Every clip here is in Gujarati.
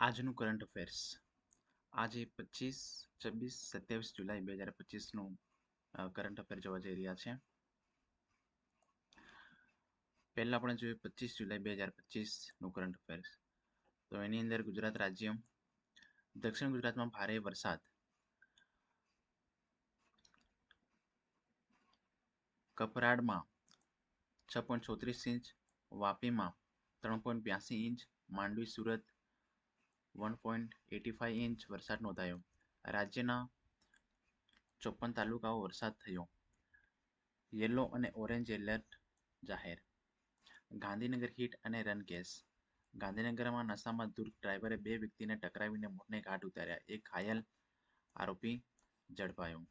આજનું કરંટ અફેર્સ આજે પચીસ, છવ્વીસ, સત્યાવીસ જુલાઈ બે હજાર પચીસનું કરંટ અફેર જોવા જઈ રહ્યા છે. પહેલાં આપણે જોઈએ પચીસ જુલાઈ બે હજાર પચીસનું કરંટ અફેર્સ તો એની અંદર ગુજરાત રાજ્ય, દક્ષિણ ગુજરાતમાં ભારે વરસાદ. કપરાડમાં છ પોઈન્ટ ચોત્રીસ ઇંચ, વાપીમાં ત્રણ પોઈન્ટ બ્યાસી inch, Mandvi, Surat one point eighty five inch વરસાદ નોંધાયો. રાજ્યના ચોપન તાલુકાઓ વરસાદ થયો. યલો અને ઓરેન્જ એલર્ટ જાહેર. ગાંધીનગર હીટ અને રન કેસ ગાંધીનગરમાં નશામાં દૂર ડ્રાઈવરે બે વ્યક્તિને ટકરાવીને મોતને ઘાટ ઉતાર્યા. એક ઘાયલ આરોપી ઝડપાયો.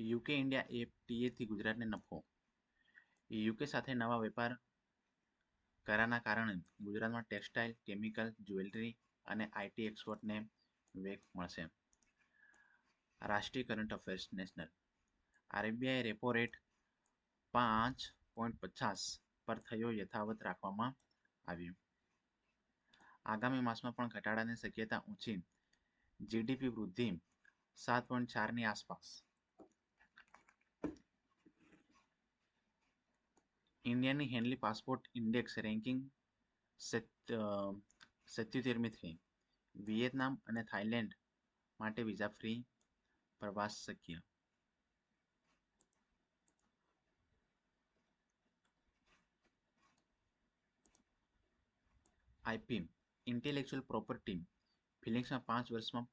યુકે ઇન્ડિયા એફટીએથી ગુજરાતને નફો. યુકે સાથે નવા વેપાર કરારના કારણે ગુજરાતમાં ટેક્સટાઇલ, કેમિકલ, જ્વેલરી અને આઈટી એક્સપોર્ટને વેગ મળશે. રાષ્ટ્રીય current affairs national. RBI repo rate પાંચ પોઈન્ટ પચાસ પર થયો યથાવત રાખવામાં આવ્યું. આગામી માસમાં પણ ઘટાડાની શક્યતા ઊંચી. જીડીપી વૃદ્ધિ સાત પોઈન્ટ ચારની આસપાસ. ઇન્ડિયાની હેન્ડલી પાસપોર્ટ ઇન્ડેક્સ રેન્કિંગ સત્યોતેરમી થઈ વિયેતનામ અને થાઇલેન્ડ માટે વિઝા ફ્રી પ્રવાસ શક્ય. આઈપી ઇન્ટેલેક્ચુઅલ પ્રોપર્ટી ફિલિંગ્સમાં પાંચ વર્ષમાં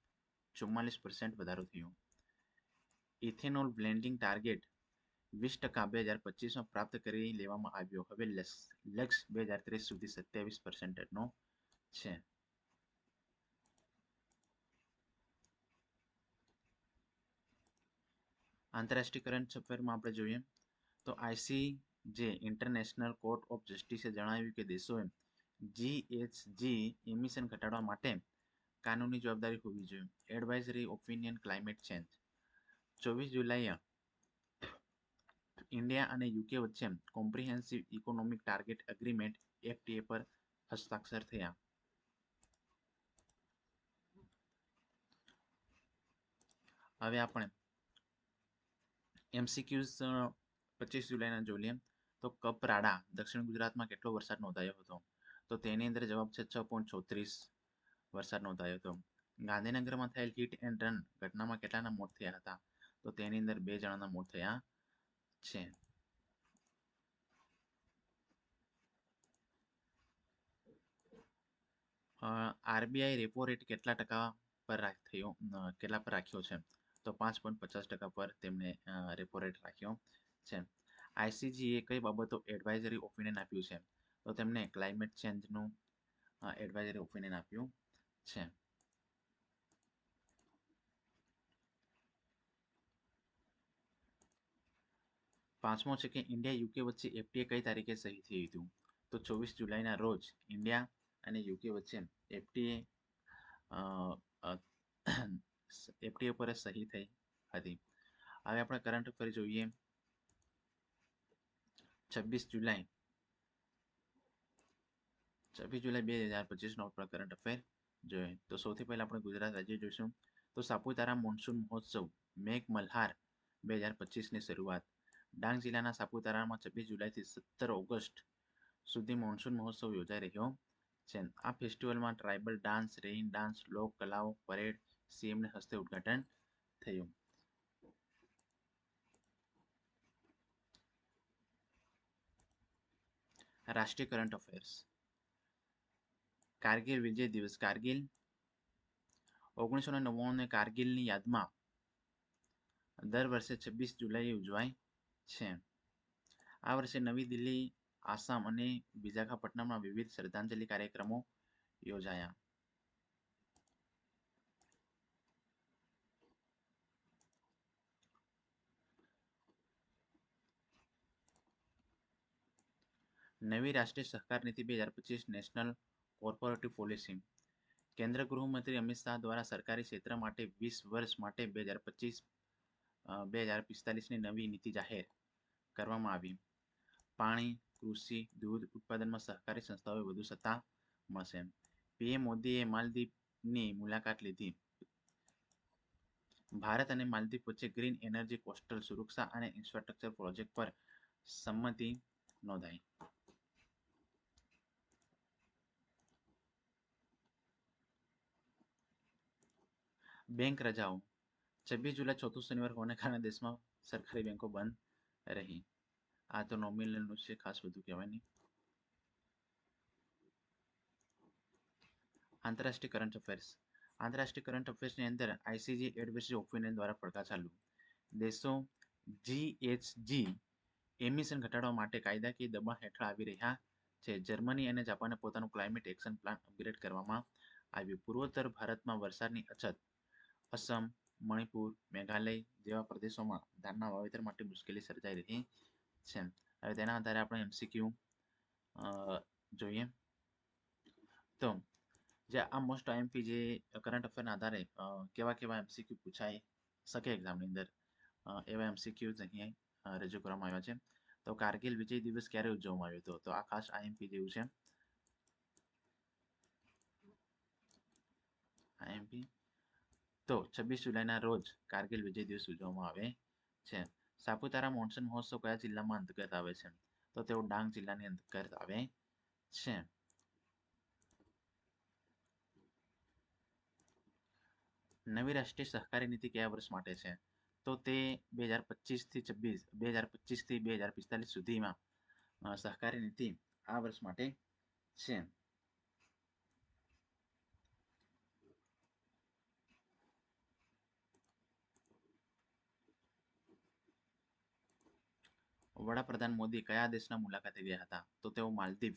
ચુમ્માલીસ પર્સન્ટ વધારો થયો. ઇથેનોલ બ્લેન્ડિંગ ટાર્ગેટ વીસ ટકા બે હજાર પચીસમાં પ્રાપ્ત કરી લેવામાં આવ્યો. હવે લક્ષ બે હજાર ત્રીસ સુધી સત્યાવીસ પર્સન્ટેજનો છે. આંતરરાષ્ટ્રીય કરંટ આપણે જોઈએ તો આઈસી જે ઇન્ટરનેશનલ કોર્ટ ઓફ જસ્ટિસે જણાવ્યું કે દેશોએ જીએચજી એમિશન ઘટાડવા માટે કાનૂની જવાબદારી હોવી જોઈએ. એડવાઇઝરી ઓપિનિયન ક્લાઇમેટ ચેન્જ ચોવીસ જુલાઈએ ઇન્ડિયા અને યુકે વચ્ચે comprehensive economic target agreement FTA પર હસ્તાક્ષર થયા. હવે આપણે એમસીક્યુઝ પચીસ જુલાઈના જોઈએ તો કપરાડા, દક્ષિણ ગુજરાતમાં કેટલો વરસાદ નોંધાયો હતો? તો તેની અંદર જવાબ છે છ પોઈન્ટ ચોત્રીસ વરસાદ નોંધાયો હતો. ગાંધીનગરમાં થયેલ હિટ એન્ડ રન ઘટનામાં કેટલાના મોત થયા હતા? તો તેની અંદર બે જણાના મોત થયા. છે આરબીઆઈ રેપો રેટ કેટલા ટકા પર થયો? કેટલા પર રાખ્યો છે? તો પાંચ પોઈન્ટ પચાસ ટકા પર તેમણે રેપો રેટ રાખ્યો છે. આઈસીજીએ કઈ બાબતો એડવાઇઝરી ઓપિનિયન આપ્યું છે? તો તેમણે ક્લાઇમેટ ચેન્જનું એડવાઇઝરી ઓપિનિયન આપ્યું છે. પાંચમો છે કે ઇન્ડિયા યુકે વચ્ચે એફટીએ કઈ તારીખે સહી થયું હતું? તો ચોવીસ જુલાઈના રોજ ઇન્ડિયા અને યુકે વચ્ચે એફટીએ એફટીએ પર સહી થઈ હતી. હવે આપણે કરંટ અફેર જોઈએ. છવ્વીસ જુલાઈ છવ્વીસ જુલાઈ બે હજાર પચીસનો આપણે કરંટ અફેર જોઈએ. તો સૌથી પહેલાં આપણે ગુજરાત રાજ્ય જોઈશું. તો સાપુતારા મોન્સૂન મહોત્સવ મેઘ મલ્હાર બે હજાર પચીસની શરૂઆત. ડાંગ જિલ્લાના સાપુતારામાં છવ્વીસ જુલાઈથી સત્તર ઓગસ્ટ સુધી મોન્સૂન મહોત્સવ યોજાઈ રહ્યો છે. આ ફેસ્ટિવલમાં ટ્રાઇબલ ડાન્સ રેઇન ડાન્સ લોક કલાઓ પરેડ સીએમને હસ્તે ઉદ્ઘાટન થયું. રાષ્ટ્રીય કરંટ અફેર્સ કારગિલ વિજય દિવસ. કારગિલ ઓગણીસો ને નવ્વાણું કારગિલની યાદમાં દર વર્ષે છવ્વીસ જુલાઈએ ઉજવાય છે. આ વર્ષે નવી દિલ્હી, આસામ અને વિશાખાપટ્ટનમમાં વિવિધ શ્રદ્ધાંજલિ કાર્યક્રમો યોજાયા. નવી રાષ્ટ્રીય સહકાર નીતિ બે હજાર પચીસ નેશનલ કોર્પોરેટિવ પોલિસી. કેન્દ્ર ગૃહમંત્રી અમિત શાહ દ્વારા સરકારી ક્ષેત્ર માટે વીસ વર્ષ માટે બે હજાર પચીસ બે હજાર પિસ્તાલીસની નવી નીતિ જાહેર. કરવામાં આવી. પાણી, કૃષિ, દૂધ ઉત્પાદનમાં સહકારી સંસ્થાઓએ વધુ સત્તા મળશે. પીએમ મોદીએ માલદીવની મુલાકાત લીધી. ભારત અને માલદીવ વચ્ચે ગ્રીન એનર્જી કોસ્ટલ સુરક્ષા અને ઇન્ફ્રાસ્ટ્રક્ચર પ્રોજેક્ટ પર સંમતિ નોંધાઈ. બેંક રજાઓ. છવ્વીસ જુલાઈ ચોથું શનિવાર હોવાને કારણે દેશમાં સરકારી બેંકો બંધ રહી. આ તો નોમિનલનું છે, ખાસ બધું કહેવાય નહીં. આંતરરાષ્ટ્રીય કરંટ અફેર્સ આંતરરાષ્ટ્રીય કરંટ અફેર્સની અંદર આઈસીજી એડવાઇઝરી ઓપિનિયન દ્વારા પડકાર ચાલુ. દેશો જીએચજી એમિશન ઘટાડવા માટે કાયદાકીય દબાણ હેઠળ આવી રહ્યા છે. જર્મની અને જાપાને પોતાનું ક્લાઇમેટ એક્શન પ્લાન અપગ્રેડ કરવામાં આવ્યું. પૂર્વોત્તર ભારતમાં વરસાદની અછત. અસમ મણિપુર, મેઘાલય જેવા પ્રદેશોમાં ધાનના વાવેતર માટે મુશ્કેલી સર્જાઈ રહી છે. હવે તેના આધારે આપણે એમસીક્યુ જોઈએ. તો, જે આ મોસ્ટ આઈએમપી જે કરંટ અફેરના આધારે કેવા કેવા એમસીક્યુ પૂછાઈ શકે એક્ઝામની અંદર? એવા એમસીક્યુઝ અહીં રજૂ કરવામાં આવ્યા છે. તો કારગિલ વિજય દિવસ ક્યારે ઉજવવામાં આવ્યો હતો? તો આ ખાસ આઈએમપી જેવું છે. આઈએમપી તો છવ્વીસ જુલાઈના રોજ કારગિલ વિજય દિવસ ઉજવવામાં આવે છે. સાપુતારા મોન્સૂન મહોત્સવ કયા જિલ્લામાં અંતર્ગત આવે છે? તો તેઓ ડાંગ જિલ્લાની અંતર્ગત આવે છે. નવી રાષ્ટ્રીય સહકારી નીતિ કયા વર્ષ માટે છે? તો તે બે હજાર પચીસથી છવ્વીસ, બે હજાર પચીસથી બે હજાર પિસ્તાલીસ સુધીમાં સહકારી નીતિ આ વર્ષ માટે છે. વડાપ્રધાન મોદી કયા દેશના મુલાકાતે ગયા હતા? તો તેઓ માલદીવ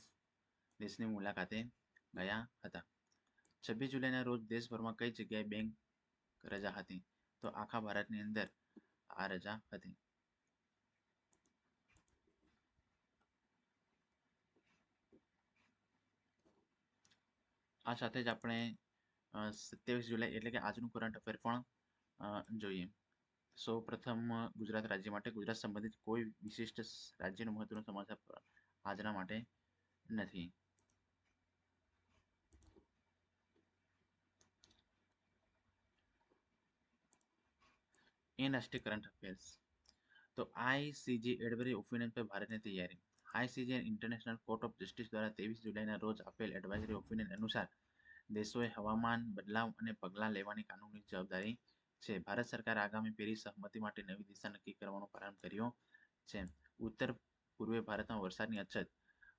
દેશની મુલાકાતે ગયા હતા. છવ્વીસ જુલાઈના રોજ દેશભરમાં કઈ જગ્યાએ બેંક રજા હતી? તો આખા ભારતની અંદર આ રજા હતી. આ સાથે જ આપણે સત્યાવીસ જુલાઈ એટલે કે આજનું કરંટ અફેર પણ જોઈએ. સૌ પ્રથમ ગુજરાત રાજ્ય માટે ગુજરાત સંબંધિત કોઈ વિશિષ્ટ રાજ્યનું મહત્વનું સમાચાર આજના માટે નથી. Industry current affairs. તો આઈસીજી એડવાઇઝરી ઓપિનિયન પર ભારતની તૈયારી. ICG International Court of Justice દ્વારા ત્રેવીસ જુલાઈના રોજ આપેલ એડવાઇઝરી ઓપિનિયન અનુસાર દેશોએ હવામાન બદલાવ અને પગલાં લેવાની કાનૂની જવાબદારી છે ભારત સરકાર આગામી પેરિસ સહમતિ માટે નવી દિશા નક્કી કરવાનો પ્રારંભ કર્યો છે ઉત્તર પૂર્વે ભારતમાં વરસાદની અછત,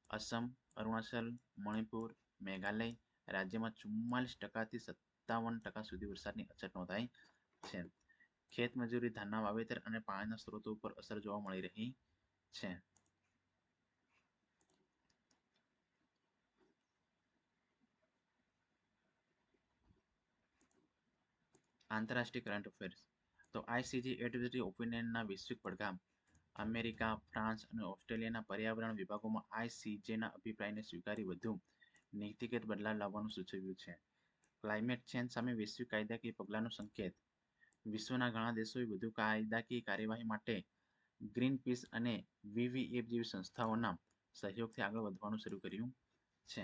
અસમ, અરુણાચલ, મણિપુર, મેઘાલય રાજ્યમાં ચુમ્માલીસ ટકાથી સત્તાવન ટકા સુધી વરસાદની અછત નોંધાઈ છે ખેત મજૂરી, ધાનના વાવેતર અને પાણીના સ્ત્રોતો ઉપર અસર જોવા મળી રહી છે આંતરરાષ્ટ્રીય કરંટ અફેર્સ તો આઈસીજી એડવાઇઝરી ઓપિનિયનના વૈશ્વિક પડઘામ અમેરિકા, ફ્રાન્સ અને ઓસ્ટ્રેલિયાના પર્યાવરણ વિભાગોમાં આઈસીજેના અભિપ્રાયને સ્વીકારી વધુ નીતિગત બદલાવ લાવવાનું સૂચવ્યું છે. ક્લાઇમેટ ચેન્જ સામે વૈશ્વિક કાયદાકીય પગલાંનો સંકેત. વિશ્વના ઘણા દેશોએ વધુ કાયદાકીય કાર્યવાહી માટે ગ્રીન પીસ અને વીવીએફ જેવી સંસ્થાઓના સહયોગથી આગળ વધવાનું શરૂ કર્યું છે.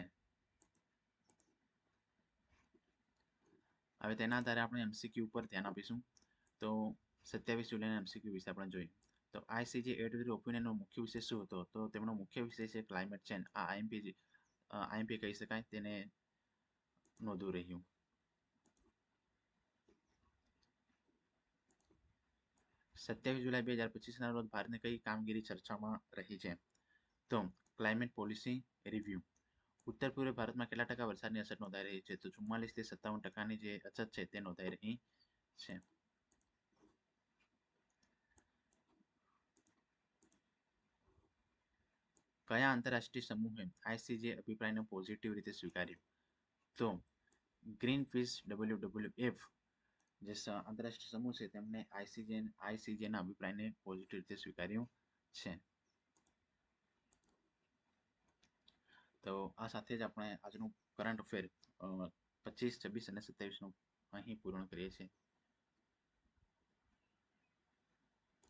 હવે તેના આધારે આપણે એમસીક્યુ ઉપર ધ્યાન આપીશું. તો સત્યાવીસ જુલાઈના એમસીક્યુ વિશે આપણે જોઈએ. તો આઈસીજી એડવરી ઓપિનિયનનો મુખ્ય વિષય શું હતો? તો તેમનો મુખ્ય વિષય છે ક્લાઇમેટ ચેન્જ આ આઈએમપી આઈએમપી કહી શકાય, તેને નોંધવું રહ્યું. સત્યાવીસ જુલાઈ બે હજાર પચીસના રોજ ભારતની કઈ કામગીરી ચર્ચામાં રહી છે? તો ક્લાઇમેટ પોલિસી રિવ્યુ ઉત્તર પૂર્વ ભારતમાં કેટલા ટકા વરસાદની અસર નોંધાઈ રહી છે? તો ચુમ્માલીસથી સત્તાવન ટકાની જે અછત છે તે નોંધાઈ રહી છે. કયા આંતરરાષ્ટ્રીય સમૂહે આઈસીજે અભિપ્રાયને પોઝિટિવ રીતે સ્વીકાર્યો? તો green fish W W F જે આંતરરાષ્ટ્રીય સમૂહ છે તેમણે આઈસીજે આઈસીજેના અભિપ્રાયને પોઝિટિવ રીતે સ્વીકાર્યું છે. તો આ સાથે જ આપણે આજનું કરંટ અફેર પચીસ, છવ્વીસ અને સત્યાવીસનું અહીં પૂર્ણ કરીએ છીએ.